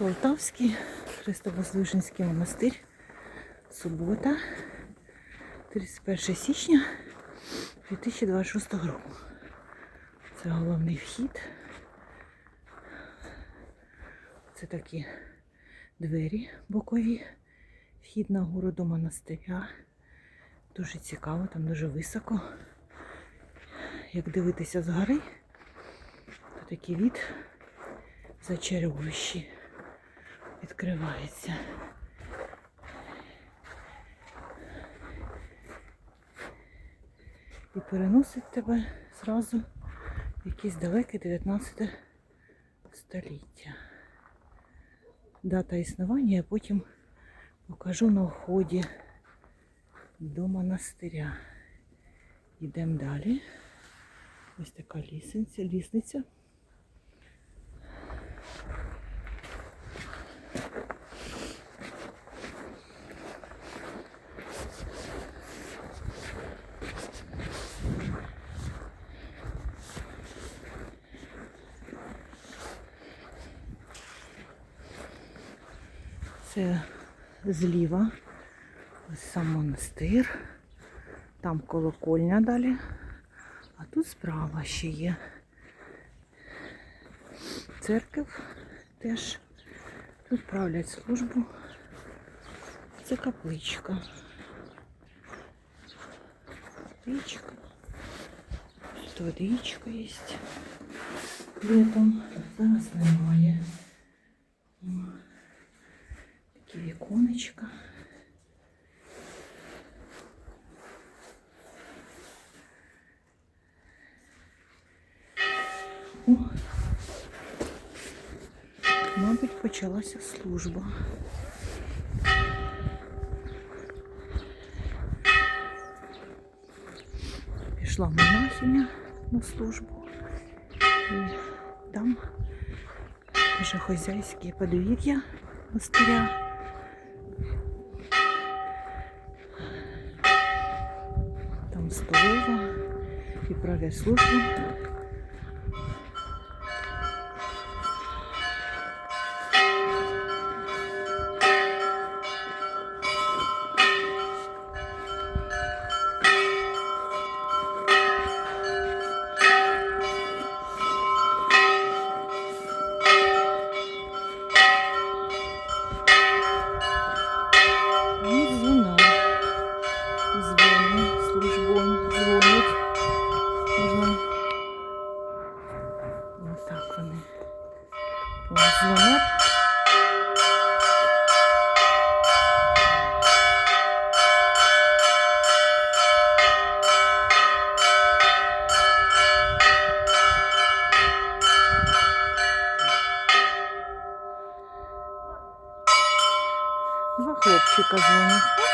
Полтавський Христовоздвиженський монастир. Субота, 31 січня 2026 року. Це головний вхід. Це такі двері бокові. Вхід на гору до монастиря. Дуже цікаво, там дуже високо. Як дивитися згори, то такий від зачаровуючий відкривається. І переносить тебе зразу в якесь далеке 19 століття. Дата існування я потім покажу на вході до монастиря. Йдемо далі. Ось така лісниця. Це зліва. Ось сам монастир. Там колокольня далі. А тут справа ще є. Церкв теж. Тут правлять службу. Це капличка. Капличка. Тут водичка є. Літом. Зараз немає. О, Такі віконечка. О, мабуть, почалася служба. Пішла монахиня на службу. І там вже хозяйське подвір'я монастиря. І Дзвонять. Два хлопчика дзвонять.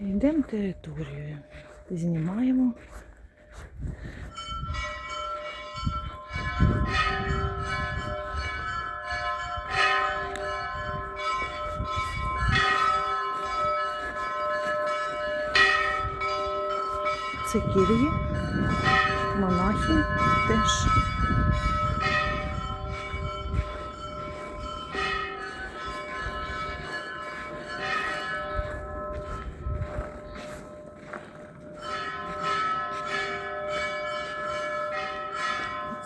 Йдемо територією. Знімаємо. Це кір'ї, монахи теж.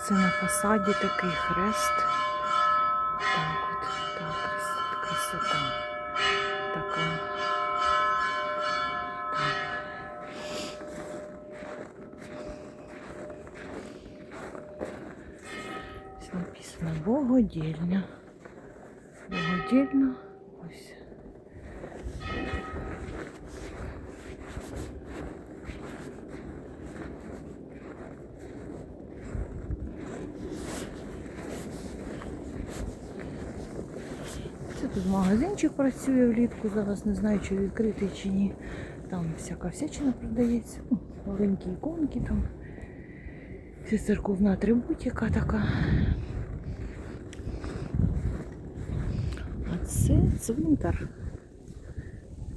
Це на фасаді такий хрест. Так от, так, красота. Така. Так. Написано Богодільня. Богодільня. Ось. Тут магазинчик працює влітку. Зараз не знаю, чи відкритий чи ні. Там всяка всячина продається. Ну, маленькі іконки там. Це церковна атрибутика така. А це цвинтар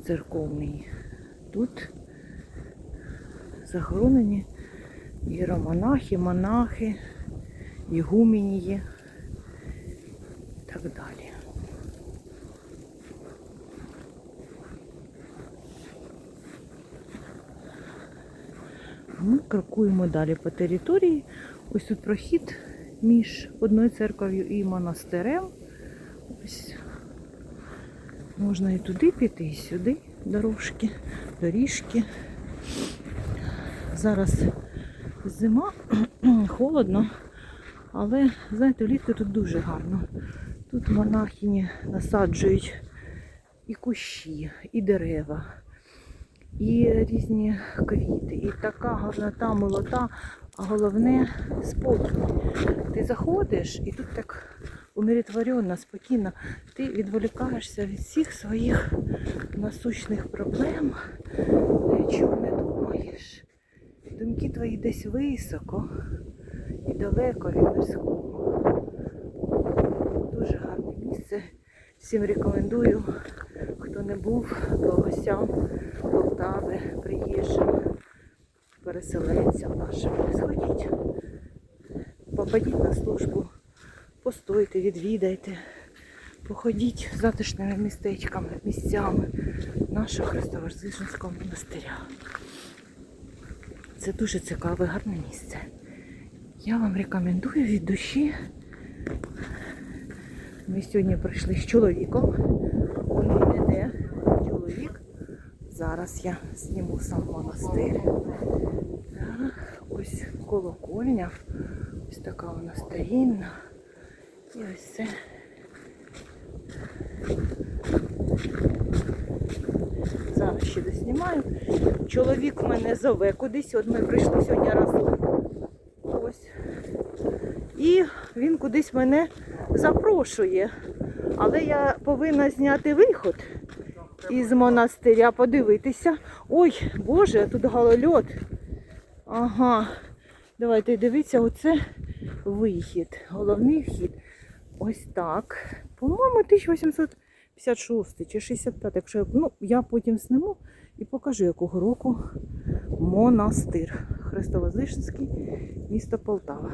церковний. Тут захоронені іеромонахи, монахи, ігуменії і так далі. Ми крокуємо далі по території. Ось тут прохід між одною церков'ю і монастирем. Ось можна і туди піти, і сюди дорожки, доріжки. Зараз зима, холодно, але, знаєте, влітку тут дуже гарно. Тут монахині насаджують і кущі, і дерева, і різні квіти, і така гарнота, милота, а головне спокій. Ти заходиш і тут так умиротворенно, спокійно, ти відволікаєшся від всіх своїх насущних проблем, о чому не думаєш. Думки твої десь високо і далеко від мирського. Дуже гарне місце. Всім рекомендую, не був, то гостям Полтави, приїжджим, переселенцям нашим. Сходіть, попадіть на службу, постойте, відвідайте, походіть затишними містечками, місцями нашого Христовоздвиженського монастиря. Це дуже цікаве, гарне місце. Я вам рекомендую від душі. Ми сьогодні прийшли з чоловіком. Він іде. Зараз я зніму сам монастир. Так, ось колокольня. Ось така вона старінна. І ось це. Зараз ще доснімаю. Чоловік мене зове кудись. От ми прийшли сьогодні разом. Ось. І він кудись мене запрошує. Але я повинна зняти виход із монастиря, подивитися. Ой, Боже, тут голольот. Ага. Давайте дивіться, оце вихід. Головний вхід. Ось так. По-моєму, 1856 чи 65. Якщо я- ну, я потім сниму і покажу, якого року монастир Христовозвишенський, місто Полтава.